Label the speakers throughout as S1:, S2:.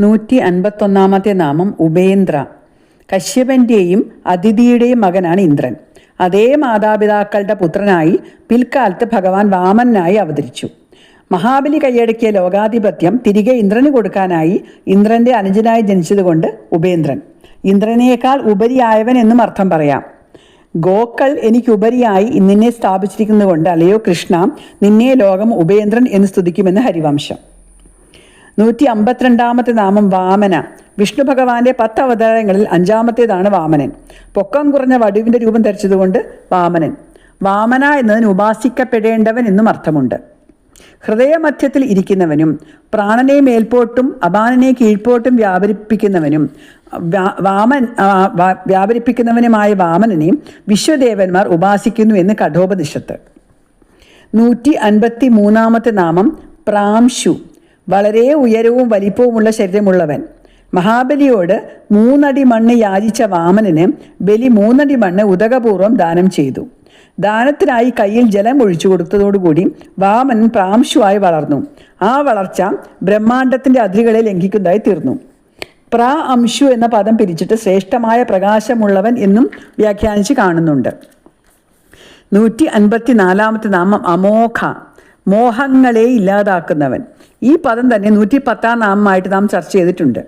S1: നൂറ്റി അൻപത്തൊന്നാമത്തെ നാമം ഉപേന്ദ്ര. കശ്യപന്റെയും അതിഥിയുടെയും മകനാണ് ഇന്ദ്രൻ. അതേ മാതാപിതാക്കളുടെ പുത്രനായി പിൽക്കാലത്ത് ഭഗവാൻ വാമനായി അവതരിച്ചു. മഹാബലി കൈയടക്കിയ ലോകാധിപത്യം തിരികെ ഇന്ദ്രന് കൊടുക്കാനായി ഇന്ദ്രന്റെ അനുജനായി ജനിച്ചതുകൊണ്ട് ഉപേന്ദ്രൻ. ഇന്ദ്രനേക്കാൾ ഉപരിയായവൻ എന്നും അർത്ഥം പറയാം. ഗോക്കൾ എനിക്കുപരിയായി നിന്നെ സ്ഥാപിച്ചിരിക്കുന്നതുകൊണ്ട് അല്ലയോ കൃഷ്ണ നിന്നെ ലോകം ഉപേന്ദ്രൻ എന്ന് സ്തുതിക്കുമെന്ന് ഹരിവംശം. നൂറ്റി അമ്പത്തിരണ്ടാമത്തെ നാമം വാമന. വിഷ്ണു ഭഗവാന്റെ പത്ത് അവതാരങ്ങളിൽ അഞ്ചാമത്തേതാണ് വാമനൻ. പൊക്കം കുറഞ്ഞ വടുവിന്റെ രൂപം ധരിച്ചതുകൊണ്ട് വാമനൻ. വാമന എന്നതിന് ഉപാസിക്കപ്പെടേണ്ടവൻ എന്നും അർത്ഥമുണ്ട്. ഹൃദയമധ്യത്തിൽ ഇരിക്കുന്നവനും പ്രാണനെ മേൽപോട്ടും അപാനനെ കീഴ്പോട്ടും വ്യാപരിപ്പിക്കുന്നവനും വാമൻ വ്യാപരിപ്പിക്കുന്നവനുമായ വാമനനെ വിശ്വദേവന്മാർ ഉപാസിക്കുന്നു എന്ന് കഠോപനിഷത്ത്. നൂറ്റി അൻപത്തി മൂന്നാമത്തെ നാമം പ്രാംശു. വളരെ ഉയരവും വലിപ്പവുമുള്ള ശരീരമുള്ളവൻ. മഹാബലിയോട് മൂന്നടി മണ്ണ് യാചിച്ച വാമനന് ബലി മൂന്നടി മണ്ണ് ഉദകപൂർവം ദാനം ചെയ്തു. ദാനത്തിനായി കയ്യിൽ ജലം ഒഴിച്ചു കൊടുത്തതോടുകൂടി വാമനൻ പ്രാംശുവായി വളർന്നു. ആ വളർച്ച ബ്രഹ്മാണ്ടത്തിന്റെ അതിരുകളെ ലംഘിക്കുന്നതായി തീർന്നു. പ്രാ അംശു എന്ന പദം പിരിച്ചിട്ട് ശ്രേഷ്ഠമായ പ്രകാശമുള്ളവൻ എന്നും വ്യാഖ്യാനിച്ച് കാണുന്നുണ്ട്. നൂറ്റി അൻപത്തി നാലാമത്തെ നാമം അമോഘ. മോഹങ്ങളെ ഇല്ലാതാക്കുന്നവൻ. ഈ പദം തന്നെ നൂറ്റി പത്താം നാമമായിട്ട് നാം ചർച്ച ചെയ്തിട്ടുണ്ട്.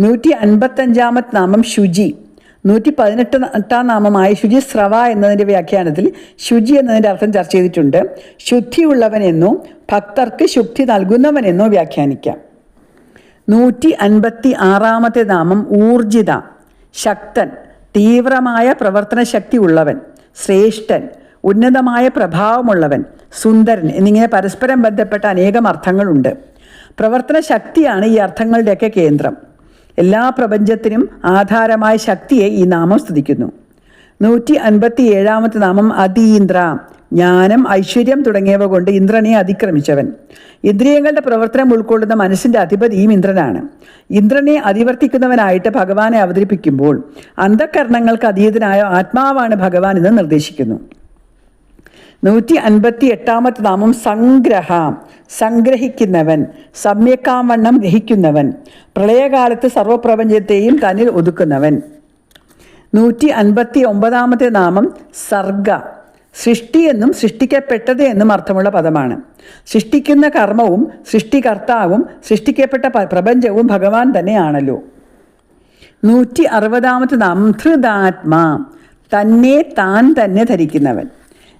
S1: നൂറ്റി അൻപത്തഞ്ചാമത്തെ നാമം ശുചി. നൂറ്റി പതിനെട്ട് എട്ടാം നാമമായ ശുചി സ്രവ എന്നതിന്റെ വ്യാഖ്യാനത്തിൽ ശുചി എന്നതിന്റെ അർത്ഥം ചർച്ച ചെയ്തിട്ടുണ്ട്. ശുദ്ധിയുള്ളവനെന്നോ ഭക്തർക്ക് ശുദ്ധി നൽകുന്നവനെന്നോ വ്യാഖ്യാനിക്കാം. നൂറ്റി അൻപത്തി ആറാമത്തെ നാമം ഊർജിത. ശക്തൻ തീവ്രമായ പ്രവർത്തന ശക്തി ഉള്ളവൻ. ശ്രേഷ്ഠൻ ഉന്നതമായ പ്രഭാവമുള്ളവൻ സുന്ദരൻ എന്നിങ്ങനെ പരസ്പരം ബന്ധപ്പെട്ട അനേകം അർത്ഥങ്ങളുണ്ട്. പ്രവർത്തന ശക്തിയാണ് ഈ അർത്ഥങ്ങളുടെയൊക്കെ കേന്ദ്രം. എല്ലാ പ്രപഞ്ചത്തിനും ആധാരമായ ശക്തിയെ ഈ നാമം സ്തുതിക്കുന്നു. നൂറ്റി അൻപത്തി ഏഴാമത്തെ നാമം അതീന്ദ്ര ജ്ഞാനം ഐശ്വര്യം തുടങ്ങിയവ കൊണ്ട് ഇന്ദ്രനെ അതിക്രമിച്ചവൻ. ഇന്ദ്രിയങ്ങളുടെ പ്രവർത്തനം ഉൾക്കൊള്ളുന്ന മനസ്സിന്റെ അധിപതിയും ഇന്ദ്രനാണ്. ഇന്ദ്രനെ അതിവർത്തിക്കുന്നവനായിട്ട് ഭഗവാനെ അവതരിപ്പിക്കുമ്പോൾ അന്ധകരണങ്ങൾക്ക് അതീതനായ ആത്മാവാണ് ഭഗവാൻ എന്ന് നിർദ്ദേശിക്കുന്നു. നൂറ്റി അൻപത്തി എട്ടാമത്തെ നാമം സംഗ്രഹ. സംഗ്രഹിക്കുന്നവൻ സമ്യക്കാമണ്ണം ഗ്രഹിക്കുന്നവൻ പ്രളയകാലത്ത് സർവപ്രപഞ്ചത്തെയും തന്നിൽ ഒതുക്കുന്നവൻ. നൂറ്റി അൻപത്തി ഒമ്പതാമത്തെ നാമം സർഗ. സൃഷ്ടി എന്നും സൃഷ്ടിക്കപ്പെട്ടത് എന്നും അർത്ഥമുള്ള പദമാണ്. സൃഷ്ടിക്കുന്ന കർമ്മവും സൃഷ്ടികർത്താവും സൃഷ്ടിക്കപ്പെട്ട പ്രപഞ്ചവും ഭഗവാൻ തന്നെയാണല്ലോ. നൂറ്റി അറുപതാമത്തെ നാമം ധൃതാത്മാ. തന്നെ താൻ തന്നെ ധരിക്കുന്നവൻ.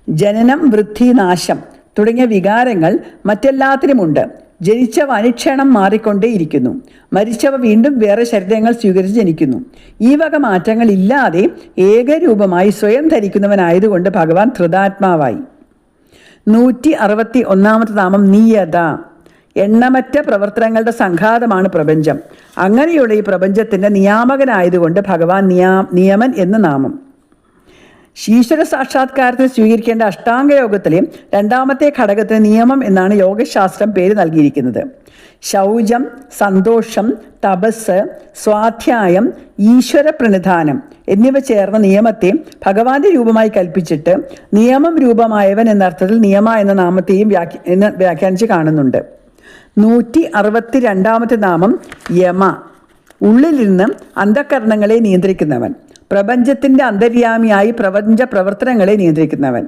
S1: ജനനം വൃദ്ധി നാശം തുടങ്ങിയ വികാരങ്ങൾ മറ്റെല്ലാത്തിനുമുണ്ട്. ജനിച്ചവ അനുക്ഷണം മാറിക്കൊണ്ടേയിരിക്കുന്നു. മരിച്ചവ വീണ്ടും വേറെ ശരീരങ്ങൾ സ്വീകരിച്ച് ജനിക്കുന്നു. ഈ വക മാറ്റങ്ങൾ ഇല്ലാതെ ഏകരൂപമായി സ്വയം ധരിക്കുന്നവനായതുകൊണ്ട് ഭഗവാൻ ധൃതാത്മാവായി നൂറ്റി അറുപത്തി ഒന്നാമത്തെ നാമം നീയത. എണ്ണമറ്റ പ്രവർത്തനങ്ങളുടെ സംഘാതമാണ് പ്രപഞ്ചം. അങ്ങനെയുള്ള ഈ പ്രപഞ്ചത്തിന്റെ നിയാമകനായതുകൊണ്ട് ഭഗവാൻ നിയാ നിയമൻ എന്ന നാമം. ഈശ്വര സാക്ഷാത്കാരത്തിന് സ്വീകരിക്കേണ്ട അഷ്ടാംഗ യോഗത്തിലെ രണ്ടാമത്തെ ഘടകത്തിന് നിയമം എന്നാണ് യോഗശാസ്ത്രം പേര് നൽകിയിരിക്കുന്നത്. ശൗചം സന്തോഷം തപസ് സ്വാധ്യായം ഈശ്വര പ്രണിധാനം എന്നിവ ചേർന്ന നിയമത്തെ ഭഗവാന്റെ രൂപമായി കൽപ്പിച്ചിട്ട് നിയമം രൂപമായവൻ എന്നർത്ഥത്തിൽ നിയമ എന്ന നാമത്തെയും വ്യാഖ്യ വ്യാഖ്യാനിച്ച് കാണുന്നുണ്ട്. നൂറ്റി അറുപത്തി രണ്ടാമത്തെ നാമം യമ. ഉള്ളിൽ നിന്ന് അന്ധകരണങ്ങളെ നിയന്ത്രിക്കുന്നവൻ. പ്രപഞ്ചത്തിന്റെ അന്തര്യാമിയായി പ്രപഞ്ച പ്രവർത്തനങ്ങളെ നിയന്ത്രിക്കുന്നവൻ.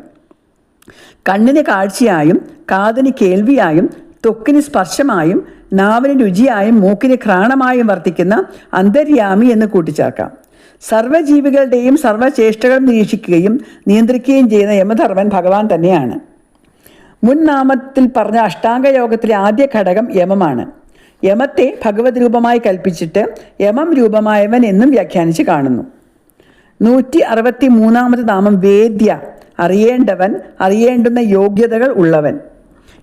S1: കണ്ണിന് കാഴ്ചയായും കാതിന് കേൾവിയായും ത്വക്കിന് സ്പർശമായും നാവിന് രുചിയായും മൂക്കിന് ഘ്രാണമായും വർത്തിക്കുന്ന അന്തര്യാമി എന്ന് കൂട്ടിച്ചേർക്കാം. സർവജീവികളുടെയും സർവചേഷ്ടകളും നിരീക്ഷിക്കുകയും നിയന്ത്രിക്കുകയും ചെയ്യുന്ന യമധർമ്മൻ ഭഗവാൻ തന്നെയാണ്. മുൻ നാമത്തിൽ പറഞ്ഞ അഷ്ടാംഗയോഗത്തിലെ ആദ്യ ഘടകം യമമാണ്. യമത്തെ ഭഗവത് രൂപമായി കൽപ്പിച്ചിട്ട് യമം രൂപമായവൻ എന്നും വ്യാഖ്യാനിച്ച് കാണുന്നു. നൂറ്റി അറുപത്തി മൂന്നാമത് നാമം വേദ്യ. അറിയേണ്ടവൻ അറിയേണ്ടുന്ന യോഗ്യതകൾ ഉള്ളവൻ.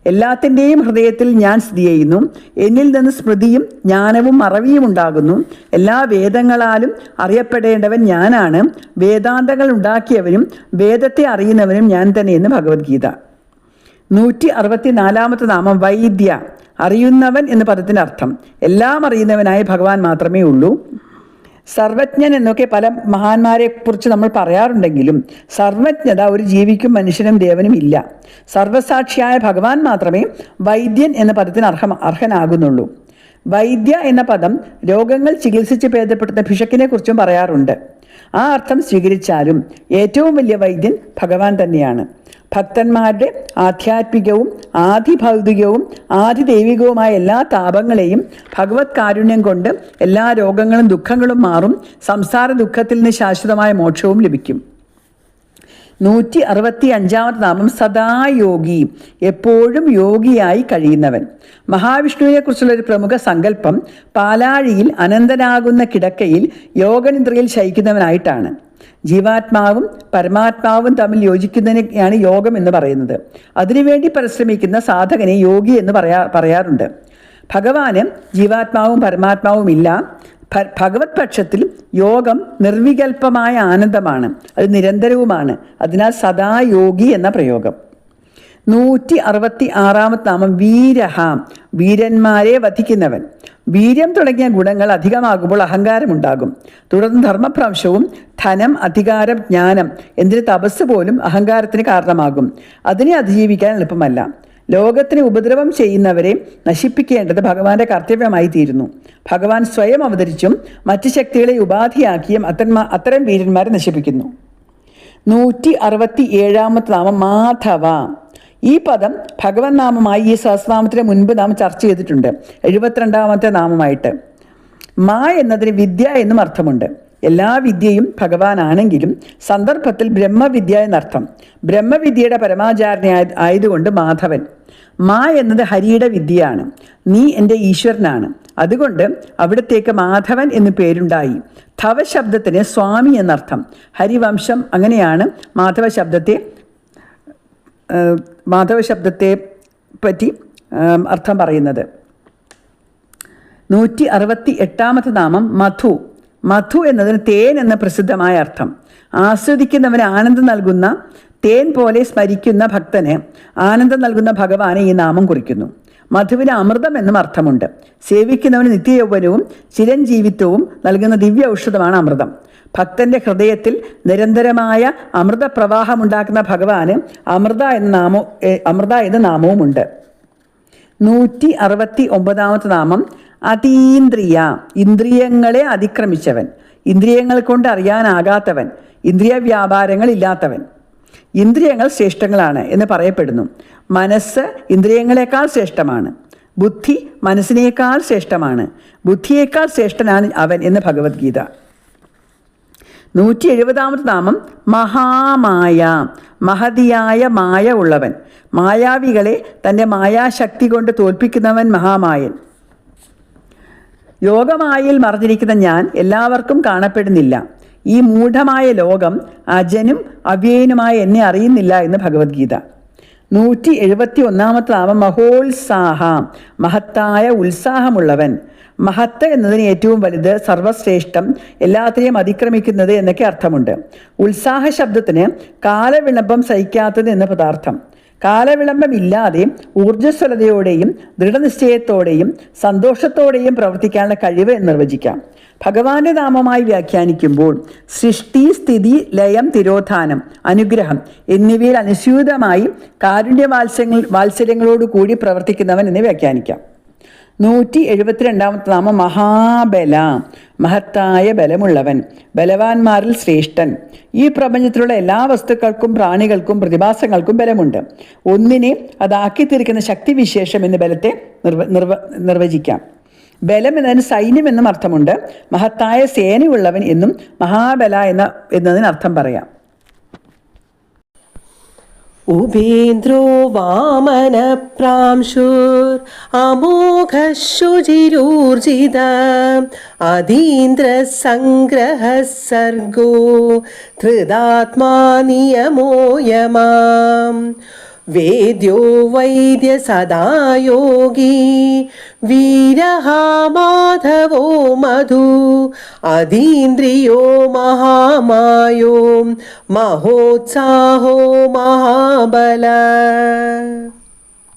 S1: എല്ലാത്തിന്റെയും ഹൃദയത്തിൽ ഞാൻ സ്ഥിതി ചെയ്യുന്നു. എന്നിൽ നിന്ന് സ്മൃതിയും ജ്ഞാനവും മറവിയും ഉണ്ടാകുന്നു. എല്ലാ വേദങ്ങളാലും അറിയപ്പെടേണ്ടവൻ ഞാനാണ്. വേദാന്തങ്ങൾ ഉണ്ടാക്കിയവനും വേദത്തെ അറിയുന്നവനും ഞാൻ തന്നെയെന്ന് ഭഗവത്ഗീത. നൂറ്റി അറുപത്തി നാലാമത്തെ നാമം വൈദ്യ. അറിയുന്നവൻ എന്ന പദത്തിന്റെ അർത്ഥം എല്ലാം അറിയുന്നവനായ ഭഗവാൻ മാത്രമേ ഉള്ളൂ. സർവജ്ഞൻ എന്നൊക്കെ പല മഹാന്മാരെ കുറിച്ച് നമ്മൾ പറയാറുണ്ടെങ്കിലും സർവജ്ഞത ഒരു ജീവിക്കും മനുഷ്യനും ദേവനും ഇല്ല. സർവസാക്ഷിയായ ഭഗവാൻ മാത്രമേ വൈദ്യൻ എന്ന പദത്തിന് അർഹ അർഹനാകുന്നുള്ളൂ. വൈദ്യ എന്ന പദം രോഗങ്ങൾ ചികിത്സിച്ച് ഭേദപ്പെടുത്തുന്ന ഭിഷക്കിനെ കുറിച്ചും പറയാറുണ്ട്. ആ അർത്ഥം സ്വീകരിച്ചാലും ഏറ്റവും വലിയ വൈദ്യൻ ഭഗവാൻ തന്നെയാണ്. ഭക്തന്മാരുടെ ആധ്യാത്മികവും ആധിഭൗതികവും ആധിദൈവികവുമായ എല്ലാ താപങ്ങളെയും ഭഗവത് കാരുണ്യം കൊണ്ട് എല്ലാ രോഗങ്ങളും ദുഃഖങ്ങളും മാറും സംസാര ദുഃഖത്തിൽ നിന്ന് ശാശ്വതമായ മോക്ഷവും ലഭിക്കും. നൂറ്റി അറുപത്തി അഞ്ചാമത് നാമം സദാ യോഗി എപ്പോഴും യോഗിയായി കഴിയുന്നവൻ. മഹാവിഷ്ണുവിനെക്കുറിച്ചുള്ള ഒരു പ്രമുഖ സങ്കല്പം പാലാഴിയിൽ അനന്തനാകുന്ന കിടക്കയിൽ യോഗനിദ്രയിൽ ശയിക്കുന്നവനായിട്ടാണ്. ജീവാത്മാവും പരമാത്മാവും തമ്മിൽ യോജിക്കുന്നതിനെയാണ് യോഗം എന്ന് പറയുന്നത്. അതിനുവേണ്ടി പരിശ്രമിക്കുന്ന സാധകനെ യോഗി എന്ന് പറയാ പറയാറുണ്ട്. ഭഗവാന് ജീവാത്മാവും പരമാത്മാവും ഇല്ല. ഭഗവത് പക്ഷത്തിൽ യോഗം നിർവികൽപമായ ആനന്ദമാണ്. അത് നിരന്തരവുമാണ്. അതിനാൽ സദാ യോഗി എന്ന പ്രയോഗം. നൂറ്റി അറുപത്തി ആറാമത്തെ നാമം വീരഹ. വീരന്മാരെ വധിക്കുന്നവൻ. വീര്യം തുടങ്ങിയ ഗുണങ്ങൾ അധികമാകുമ്പോൾ അഹങ്കാരമുണ്ടാകും. തുടർന്ന് ധർമ്മഭ്രംശവും ധനം അധികാരം ജ്ഞാനം എന്തിന് തപസ് പോലും അഹങ്കാരത്തിന് കാരണമാകും. അതിനെ അതിജീവിക്കാൻ എളുപ്പമല്ല. ലോകത്തിന് ഉപദ്രവം ചെയ്യുന്നവരെ നശിപ്പിക്കേണ്ടത് ഭഗവാന്റെ കർത്തവ്യമായി തീരുന്നു. ഭഗവാൻ സ്വയം അവതരിച്ചും മറ്റ് ശക്തികളെ ഉപാധിയാക്കിയും അത്തന്മാ അത്തരം വീരന്മാരെ നശിപ്പിക്കുന്നു. നൂറ്റി അറുപത്തി ഏഴാമത്തെ നാമം മാധവ. ഈ പദം ഭഗവൻ നാമമായി ഈ സഹസ്രനാമത്തിന് മുൻപ് നാം ചർച്ച ചെയ്തിട്ടുണ്ട്. എഴുപത്തിരണ്ടാമത്തെ നാമമായിട്ട്. മാ എന്നതിന് വിദ്യ എന്നും അർത്ഥമുണ്ട്. എല്ലാ വിദ്യയും ഭഗവാനാണെങ്കിലും സന്ദർഭത്തിൽ ബ്രഹ്മവിദ്യ എന്നർത്ഥം. ബ്രഹ്മവിദ്യയുടെ പരമാചാരണ ആയതുകൊണ്ട് മാധവൻ. മാ എന്നത് ഹരിയുടെ വിദ്യയാണ്. നീ എന്റെ ഈശ്വരനാണ്. അതുകൊണ്ട് അവിടത്തേക്ക് മാധവൻ എന്ന് പേരുണ്ടായി. ധവ ശബ്ദത്തിന് സ്വാമി എന്നർത്ഥം. ഹരിവംശം അങ്ങനെയാണ് മാധവ ശബ്ദത്തെ മാധവ ശബ്ദത്തെ പറ്റി അർത്ഥം പറയുന്നത്. നൂറ്റി അറുപത്തി എട്ടാമത്തെ നാമം മധു. മധു എന്നതിന് തേൻ എന്ന പ്രസിദ്ധമായ അർത്ഥം. ആസ്വദിക്കുന്നവന് ആനന്ദം നൽകുന്ന തേൻ പോലെ സ്മരിക്കുന്ന ഭക്തന് ആനന്ദം നൽകുന്ന ഭഗവാനെ ഈ നാമം കുറിക്കുന്നു. മധുവിന് അമൃതം എന്നും അർത്ഥമുണ്ട്. സേവിക്കുന്നവന് നിത്യയൗവനവും ചിരഞ്ജീവിത്വവും നൽകുന്ന ദിവ്യ ഔഷധമാണ് അമൃതം. ഭക്തന്റെ ഹൃദയത്തിൽ നിരന്തരമായ അമൃതപ്രവാഹമുണ്ടാക്കുന്ന ഭഗവാന് അമൃത എന്ന നാമോ അമൃത എന്ന നാമവുമുണ്ട്. നൂറ്റി അറുപത്തി ഒമ്പതാമത്തെ നാമം അതീന്ദ്രിയ ഇന്ദ്രിയങ്ങളെ അതിക്രമിച്ചവൻ. ഇന്ദ്രിയങ്ങൾ കൊണ്ട് അറിയാനാകാത്തവൻ. ഇന്ദ്രിയ വ്യാപാരങ്ങൾ ഇല്ലാത്തവൻ. ഇന്ദ്രിയങ്ങൾ ശ്രേഷ്ഠങ്ങളാണ് എന്ന് പറയപ്പെടുന്നു. മനസ്സ് ഇന്ദ്രിയങ്ങളെക്കാൾ ശ്രേഷ്ഠമാണ്. ബുദ്ധി മനസ്സിനേക്കാൾ ശ്രേഷ്ഠമാണ്. ബുദ്ധിയേക്കാൾ ശ്രേഷ്ഠനാണ് അവൻ എന്ന് ഭഗവത്ഗീത. നൂറ്റി എഴുപതാമത് നാമം മഹാമായ മഹതിയായ മായ ഉള്ളവൻ. മായാവികളെ തന്റെ മായാശക്തി കൊണ്ട് തോൽപ്പിക്കുന്നവൻ മഹാമായൻ. യോഗമായയിൽ മറഞ്ഞിരിക്കുന്ന ഞാൻ എല്ലാവർക്കും കാണപ്പെടുന്നില്ല. ഈ മൂഢമായ ലോകം അജനും അവ്യയനുമായ എന്നെ അറിയുന്നില്ല എന്ന് ഭഗവത്ഗീത. നൂറ്റി എഴുപത്തി ഒന്നാമത്തെ നാമം മഹോത്സാഹ മഹത്തായ ഉത്സാഹമുള്ളവൻ. മഹത്ത് എന്നതിന് ഏറ്റവും വലുത് സർവശ്രേഷ്ഠം എല്ലാത്തിനെയും അതിക്രമിക്കുന്നത് എന്നൊക്കെ അർത്ഥമുണ്ട്. ഉത്സാഹ ശബ്ദത്തിന് കാലവിളംബം സഹിക്കാത്തത് എന്ന പദാർത്ഥം. കാലവിളംബമില്ലാതെ ഊർജസ്വലതയോടെയും ദൃഢനിശ്ചയത്തോടെയും സന്തോഷത്തോടെയും പ്രവർത്തിക്കാനുള്ള കഴിവ് നിർവചിക്കാം. ഭഗവാന്റെ നാമമായി വ്യാഖ്യാനിക്കുമ്പോൾ സൃഷ്ടി സ്ഥിതി ലയം തിരോധാനം അനുഗ്രഹം എന്നിവയിൽ അനുസ്യൂതമായി കാരുണ്യവാത്സ്യങ്ങൾ വാത്സ്യങ്ങൾ കൂടി പ്രവർത്തിക്കുന്നവൻ എന്ന് വ്യാഖ്യാനിക്കാം. നൂറ്റി എഴുപത്തിരണ്ടാമത്തെ നാമം മഹാബല മഹത്തായ ബലമുള്ളവൻ ബലവാന്മാരിൽ ശ്രേഷ്ഠൻ. ഈ പ്രപഞ്ചത്തിലുള്ള എല്ലാ വസ്തുക്കൾക്കും പ്രാണികൾക്കും പ്രതിഭാസങ്ങൾക്കും ബലമുണ്ട്. ഒന്നിനെ അതാക്കി തീർക്കുന്ന ശക്തിവിശേഷം എന്ന് ബലത്തെ നിർവ നിർവ നിർവചിക്കാം. ബലം എന്നതിന് സൈന്യം എന്നും അർത്ഥമുണ്ട്. മഹത്തായ സേനയുള്ളവൻ എന്നും മഹാബല എന്ന എന്നതിന് അർത്ഥം പറയാം.
S2: उपेन्द्रो वामनप्रांशुर् अमोघः शुचिरूर्जित अधीन्द्रसङ्ग्रहः सर्गो धृदात्मा नियमोयमाम् वेद्यो वैद्य सदा योगी वीरः माधवो मधु अधीन्द्रियो महामायो महोत्साहो महाबल